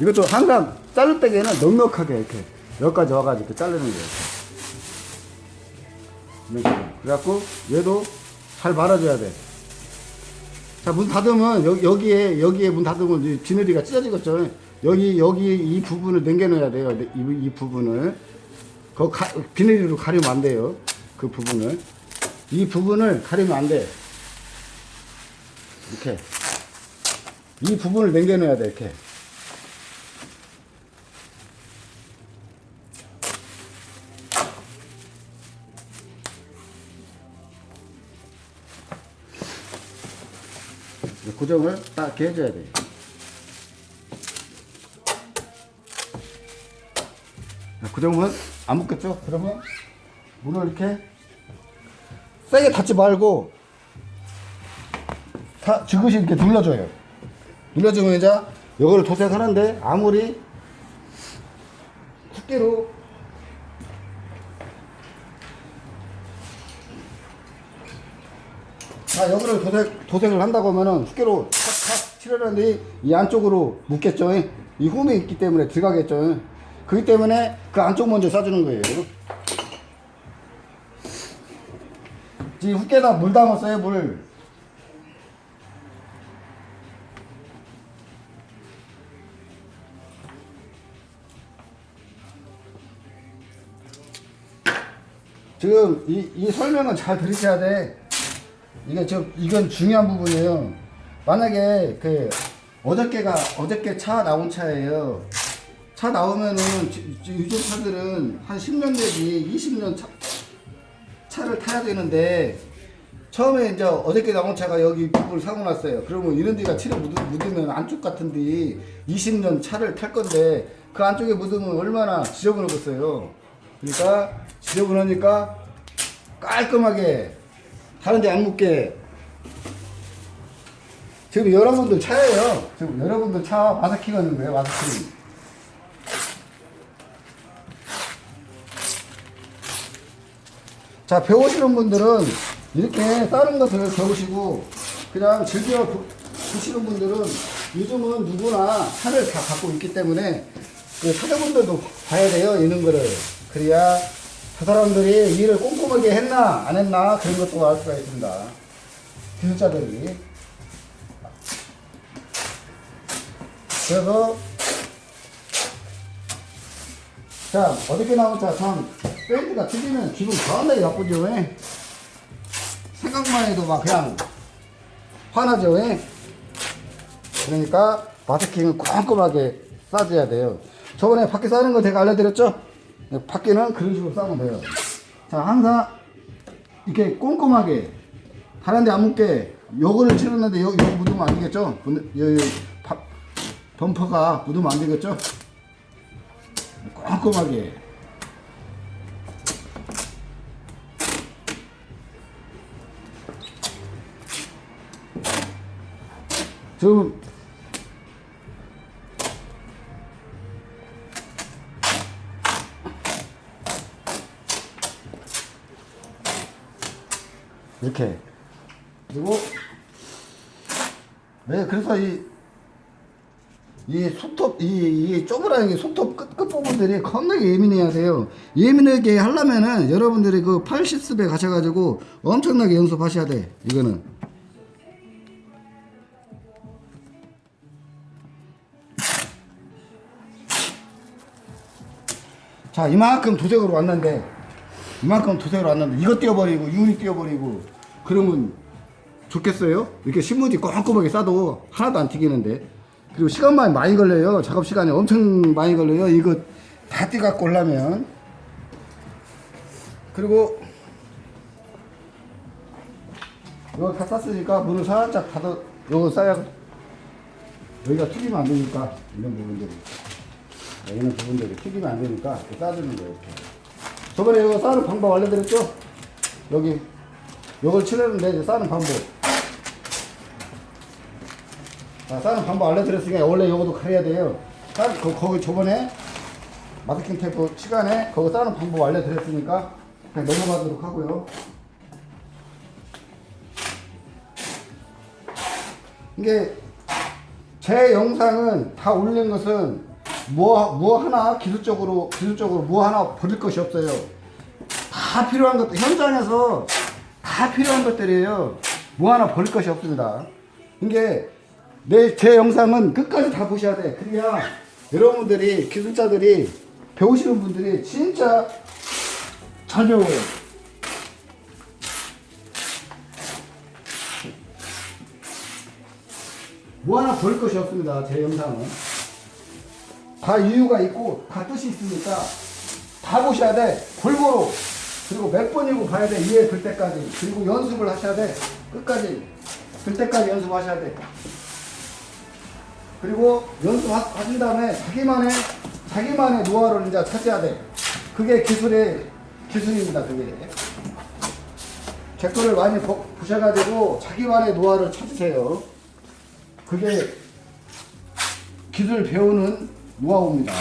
이것도 항상 자를 때에는 넉넉하게 이렇게 여기까지 와가지고 자르는 거예요. 이렇게. 그래갖고 얘도 잘 말아줘야 돼. 자, 문 닫으면 여, 여기에 여기에 문 닫으면 비늘이가 찢어지겠죠. 여기 여기 이 부분을 남겨놔야 돼요. 이, 이 부분을 그 가, 비닐로 가리면 안 돼요. 그 부분을 이 부분을 가리면 안 돼. 이렇게 이 부분을 남겨놔야 돼. 이렇게. 고정을 딱 해줘야. 자, 고정은 안 묶겠죠? 그러면 문을 이렇게 세게 닫지 말고 다 지그시 이렇게 눌러줘요. 눌러주면 이제 이거를 도색하는데 아무리 숫기로 자, 여기를 도색, 도색을 한다고 하면은 숫기로 탁탁 칠하는데 이 안쪽으로 묶겠죠. 이 홈이 있기 때문에 들어가겠죠. 그렇기 때문에 그 안쪽 먼저 싸주는 거예요. 지금 흙에다 물 담았어요, 물. 지금 이, 이 설명은 잘 들으셔야 돼. 이게 저 이건 중요한 부분이에요. 만약에 그 어저께가 어저께 차 나온 차예요. 차 나오면은 요즘 차들은 한 10년 내지 20년 차, 차를 타야 되는데 처음에 이제 어저께 나온 차가 여기 부분을 사고 났어요. 그러면 이런 데가 묻, 묻으면 안쪽 같은 데 20년 차를 탈 건데 그 안쪽에 묻으면 얼마나 지저분하겠어요. 그러니까 지저분하니까 깔끔하게 다른 데 안 묻게 지금 여러분들 차예요. 지금 여러분들 차 마사키가 있는 거예요. 마사키. 자 배우시는 분들은 이렇게 다른 것을 배우시고 그냥 즐겨 보- 보시는 분들은 요즘은 누구나 차를 다 갖고 있기 때문에 그 사장분들도 봐야 돼요 이런 거를 그래야 저 사람들이 일을 꼼꼼하게 했나 안 했나 그런 것도 알 수가 있습니다 기술자들이 그래서 자 어저께 나온 차참 페인트가 튀기면 기분 겁나게 나쁘죠 왜? 생각만 해도 막 그냥 화나죠 왜? 그러니까 마스킹은 꼼꼼하게 싸줘야 돼요 저번에 밖에 싸는 거 제가 알려드렸죠? 네, 밖에는 그런 식으로 싸면 돼요 자 항상 이렇게 꼼꼼하게 다른 데안 묻게 요거를 칠했는데 여기, 여기 묻으면 안 되겠죠? 근데 여기 바- 범퍼가 묻으면 안 되겠죠? 꼼꼼하게 지금 이렇게 그리고 네 그래서 이 이 손톱, 이, 이 쪼그란 이 손톱 끝, 끝부분들이 겁나게 예민해야 돼요. 예민하게 하려면은 여러분들이 그 80습에 가셔가지고 엄청나게 연습하셔야 돼. 이거는. 자, 이만큼 도색으로 왔는데, 이만큼 도색으로 왔는데, 이거 띄워버리고, 유니 띄워버리고, 그러면 좋겠어요? 이렇게 신문지 꼼꼼하게 싸도 하나도 안 튀기는데. 그리고 시간만 많이 걸려요. 작업 시간이 엄청 많이 걸려요. 이거 다 띄갖고 오려면. 그리고 이거 다 쌌으니까 문을 살짝 닫아, 이거 싸야, 여기가 튀기면 안 되니까, 이런 부분들이. 이런 부분들이 튀기면 안 되니까 싸주는 거예요. 이렇게. 저번에 이거 싸는 방법 알려드렸죠? 여기, 이걸 칠했는데 싸는 방법. 자, 싸는 방법 알려드렸으니까 원래 이것도 가려야 돼요. 싸, 거, 거기 저번에 마스킹 테이프 시간에 거기 싸는 방법 알려드렸으니까 그냥 넘어가도록 하고요. 이게 제 영상은 다 올린 것은 뭐, 뭐 하나 기술적으로, 기술적으로 뭐 하나 버릴 것이 없어요. 다 필요한 것들, 현장에서 다 필요한 것들이에요. 뭐 하나 버릴 것이 없습니다. 이게 내, 제 영상은 끝까지 다 보셔야 돼. 그래야 여러분들이, 기술자들이, 배우시는 분들이 진짜 잘 배워요. 뭐 하나 버릴 것이 없습니다. 제 영상은. 다 이유가 있고, 다 뜻이 있으니까, 다 보셔야 돼. 골고루. 그리고 몇 번이고 봐야 돼. 이해 될 때까지. 그리고 연습을 하셔야 돼. 끝까지. 될 때까지 연습하셔야 돼. 그리고 연습하신 다음에 자기만의, 자기만의 노하우를 이제 찾아야 돼. 그게 기술의, 기술입니다. 그게. 제 거를 많이 보, 보셔가지고 자기만의 노하우를 찾으세요. 그게 기술 배우는 노하우입니다.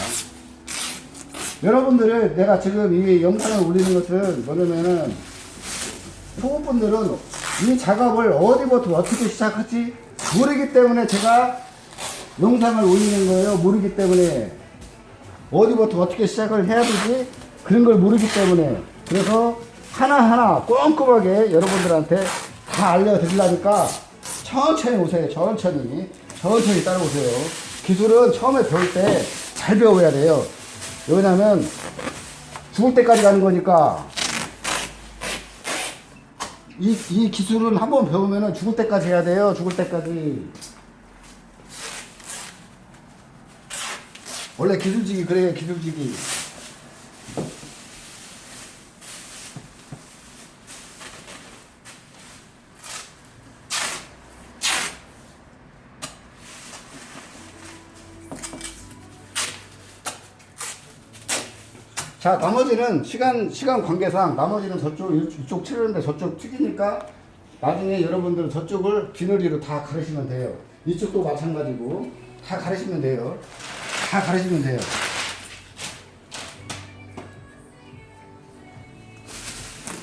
여러분들을 내가 지금 이 영상을 올리는 것은 뭐냐면은 초보분들은 이 작업을 어디부터 어떻게 시작할지 모르기 때문에 제가 영상을 올리는 거예요. 모르기 때문에 어디부터 어떻게 시작을 해야 되지 그런 걸 모르기 때문에 그래서 하나하나 꼼꼼하게 여러분들한테 다 알려드리려니까 천천히 오세요. 천천히. 천천히 따라오세요. 기술은 처음에 배울 때 잘 배워야 돼요. 왜냐면 죽을 때까지 가는 거니까 이, 이 기술은 한번 배우면 죽을 때까지 해야 돼요. 죽을 때까지. 원래 기술직이 그래요. 기술직이. 자 나머지는 시간 시간 관계상 나머지는 저쪽 이쪽 치르는데 저쪽 튀기니까 나중에 여러분들 저쪽을 비늘이로 다 가르시면 돼요. 이쪽도 마찬가지고 다 가르시면 돼요. 다 가르시면 돼요.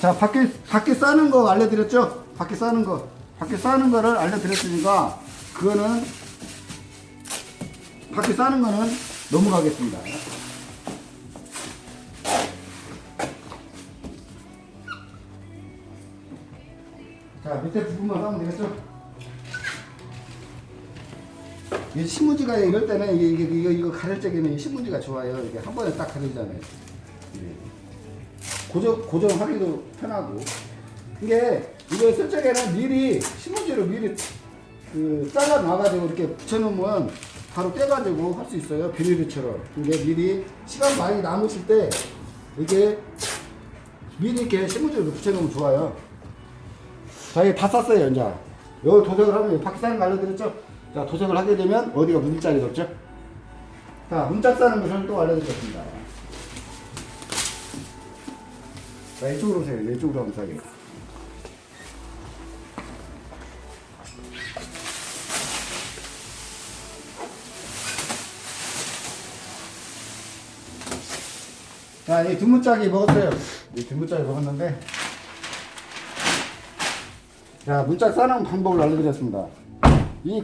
자 밖에 밖에 싸는 거 알려드렸죠? 밖에 싸는 거. 밖에 싸는 거를 알려드렸으니까 그거는 밖에 싸는 거는 넘어가겠습니다. 자 밑에 부분만 하면 되겠죠? 이 신문지가 이럴 때는 이게, 이게 이거 이거 가릴 적에는 이 신문지가 좋아요. 이게 한 번에 딱 가리잖아요. 예. 고정 고정하기도 편하고 이게 이거 쓸 적에는 미리 신문지로 미리 그 잘라 놔가지고 이렇게 붙여놓으면 바로 떼가지고 할 수 있어요. 비닐처럼 이게 미리 시간 많이 남으실 때 이게 미리 이렇게 신문지로 붙여놓으면 좋아요. 자, 이게 다 쌌어요, 이제. 요 도색을 하면, 거 알려드렸죠? 자, 도색을 하게 되면 어디가 문자리 뒀죠? 자, 문짝 싸는 것을 또 알려드렸습니다. 자, 이쪽으로 오세요. 이쪽으로 한번 싸게. 자, 이 두문짝이 먹었어요. 이 두문짝이 먹었는데, 자, 문짝 싸는 방법을 알려드렸습니다. 이,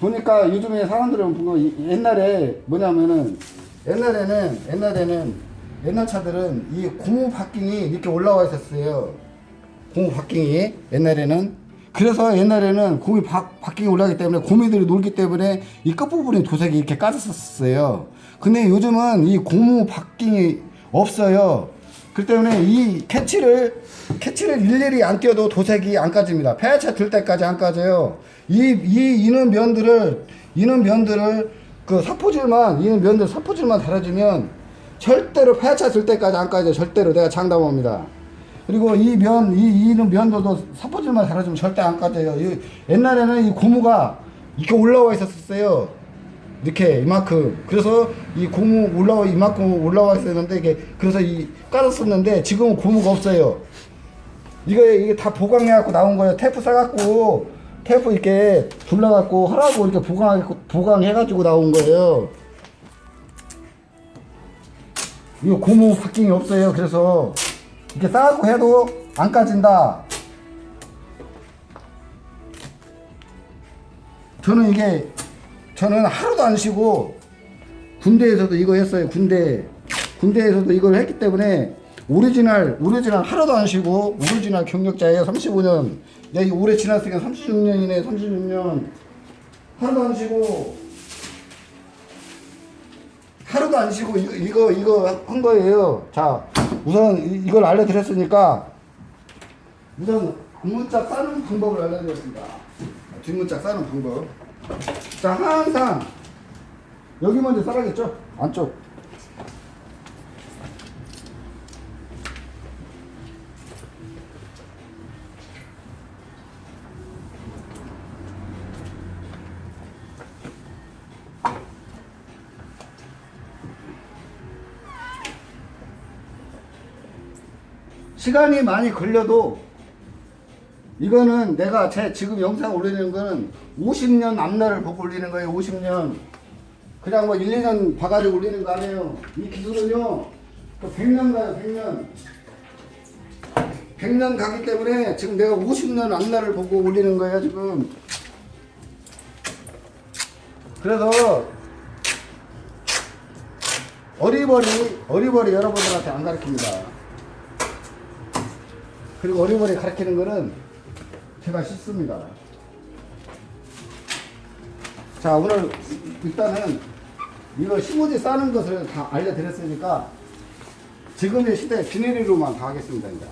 보니까 요즘에 사람들은 보고 이- 옛날에 뭐냐면은, 옛날에는, 옛날에는, 옛날 차들은 이 고무 바킹이 이렇게 올라와 있었어요. 고무 바킹이, 옛날에는. 그래서 옛날에는 고무 바, 바킹이 올라가기 때문에 고미들이 놀기 때문에 이 끝부분이 도색이 이렇게 까졌었어요. 근데 요즘은 이 고무 바킹이 없어요. 그 때문에 이 캐치를 캐치를 일일이 안 띄어도 도색이 안 까집니다. 폐하차 들 때까지 안 까져요. 이, 이 이는 면들을 이는 면들을 그 사포질만 이는 면들 사포질만 달아주면 절대로 폐하차 들 때까지 안 까져. 절대로 내가 장담합니다. 그리고 이 면, 이, 이는 면도도 사포질만 달아주면 절대 안 까져요. 이, 옛날에는 이 고무가 이렇게 올라와 있었어요. 이렇게 이만큼 그래서 이 고무 올라와 이만큼 올라와 있었는데 이게 그래서 이 깔았었는데 지금은 고무가 없어요. 이거 이게 다 보강해 갖고 나온 거예요. 테이프 싸 갖고 테이프 이렇게 둘러 갖고 하라고 이렇게 보강 보강해 가지고 나온 거예요. 이거 고무 바킹이 없어요. 그래서 이렇게 싸 갖고 해도 안 까진다. 저는 이게 저는 하루도 안 쉬고 군대에서도 이거 했어요. 군대 군대에서도 이걸 했기 때문에 오리지널 오리지널 하루도 안 쉬고 오리지널 경력자예요. 35년. 야, 이 올해 지났으니까 36년이네. 36년. 하루도 안 쉬고 하루도 안 쉬고 이거 이거, 이거 한 거예요. 자, 우선 이- 이걸 알려드렸으니까 우선 뒷문짝 싸는 방법을 알려드렸습니다. 뒷문짝 싸는 방법. 자, 항상 여기 먼저 싸라겠죠? 안쪽. 시간이 많이 걸려도 이거는 내가 제 지금 영상 올리는 거는 50년 앞날을 보고 올리는 거예요. 50년. 그냥 뭐 1, 2년 봐가지고 올리는 거 아니에요. 이 기술은요. 그 100년 가요. 100년. 100년 가기 때문에 지금 내가 50년 앞날을 보고 올리는 거예요. 지금. 그래서 어리버리 어리버리 여러분들한테 안 가르칩니다. 그리고 어리버리 가르치는 거는 제가 싫습니다. 자, 오늘 일단은 이거 신문지 싸는 것을 다 알려드렸으니까 지금의 시대 비닐리로만 다 하겠습니다. 이제.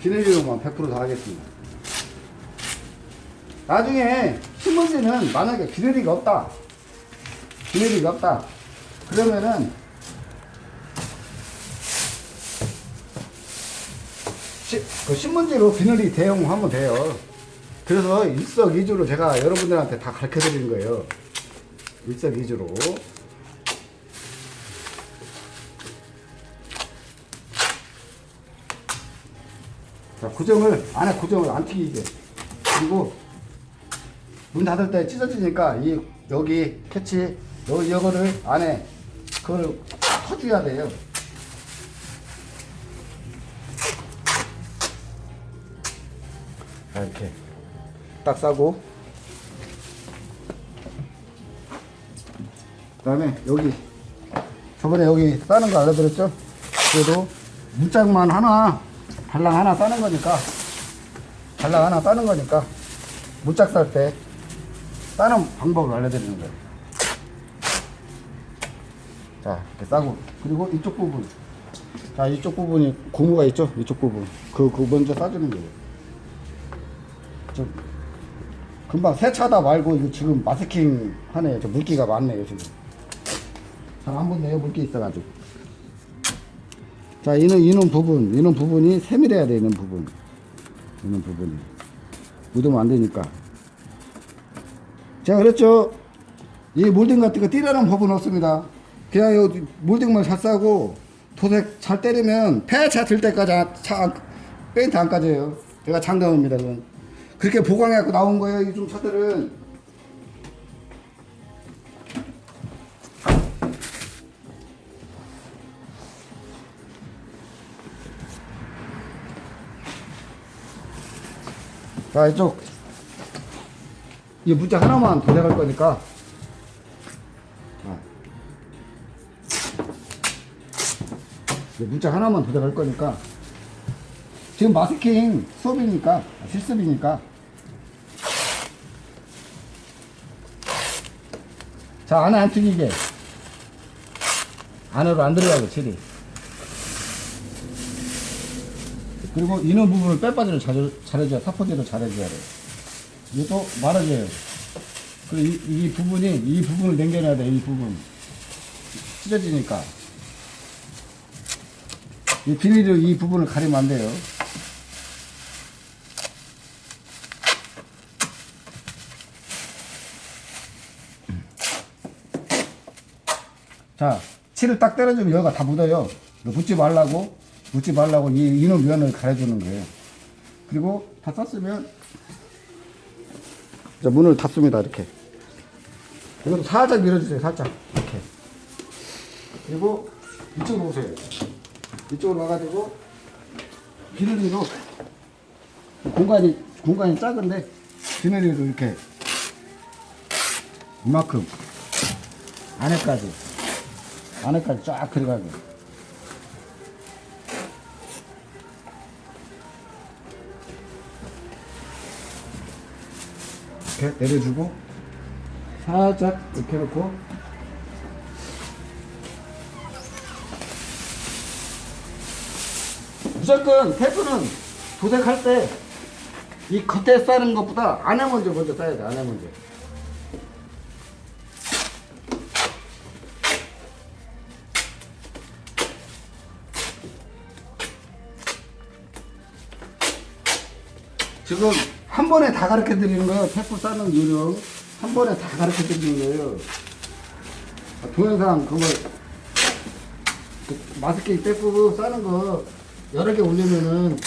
비닐리로만 100%다 하겠습니다. 나중에 신문지는 만약에 비닐리가 없다. 비닐리가 없다. 그러면은 시, 그 신문지로 비늘이 대용하면 돼요. 그래서 일석이조로 제가 여러분들한테 다 가르쳐 드리는 거예요. 일석이조로. 자, 고정을, 안에 고정을 안 튀기게. 그리고 문 닫을 때 찢어지니까 이, 여기 캐치, 요, 요거를 안에 그걸 터줘야 돼요. 자, 이렇게 딱 싸고. 그 다음에 여기 저번에 여기 싸는 거 알려드렸죠? 그래도 문짝만 하나 발랑 하나 싸는 거니까 발랑 하나 싸는 거니까 문짝 쌀 때 싸는 방법을 알려드리는 거예요. 자 이렇게 싸고. 그리고 이쪽 부분. 자 이쪽 부분이 고무가 있죠? 이쪽 부분. 그, 그 먼저 싸주는 거예요 저 금방 세차다 말고 이거 지금 마스킹 하네 저 물기가 많네요 지금. 잘 안 붙네요 물기 있어가지고. 자 이는 이는 부분 이는 부분이 세밀해야 돼 이는 부분. 이는 부분이. 묻으면 안 되니까. 제가 그랬죠? 이 몰딩 같은 거 띠라는 법은 없습니다. 그냥 요 몰딩만 잘 싸고 도색 잘 때리면 폐차 들 때까지 안- 차 안- 페인트 안 까져요. 제가 장담합니다 그건 그렇게 보강해갖고 나온 거예요 이 좀 차들은. 자 이쪽. 이 문자 하나만 도색할 거니까. 자. 이 문자 하나만 도색할 거니까. 지금 마스킹 수업이니까 실습이니까 자 안에 안 튀기게. 안으로 안 들어가고 칠이. 그리고 이는 부분을 빼빠지를 잘, 잘해줘야 타포지를 잘해줘야 돼. 이것도 말아줘요 그리고 이, 이 부분이 이 부분을 남겨놔야 돼 이 부분. 찢어지니까. 이 비닐로 이 부분을 가리면 안 돼요 자, 칠을 딱 때려주면 여기가 다 묻어요. 묻지 말라고, 묻지 말라고 이 이놈 면을 가려주는 거예요. 그리고 다 썼으면, 자, 문을 닫습니다, 이렇게. 이것도 살짝 밀어주세요, 살짝. 이렇게. 그리고 이쪽으로 오세요. 이쪽으로 와가지고, 비닐리로, 공간이, 공간이 작은데, 비닐리로 이렇게 이만큼 안에까지 안에까지 쫙 들어가게. 이렇게 내려주고 살짝 이렇게 놓고. 무조건 테프는 도색할 때 이 겉에 싸는 것보다 안에 먼저 먼저 싸야 돼 안에 먼저 지금 한 번에 다 가르쳐 드리는 거예요. 테프 싸는 요령. 한 번에 다 가르쳐 드리는 거예요. 동영상 그거 그 마스킹 테프 싸는 거 여러 개 올리면은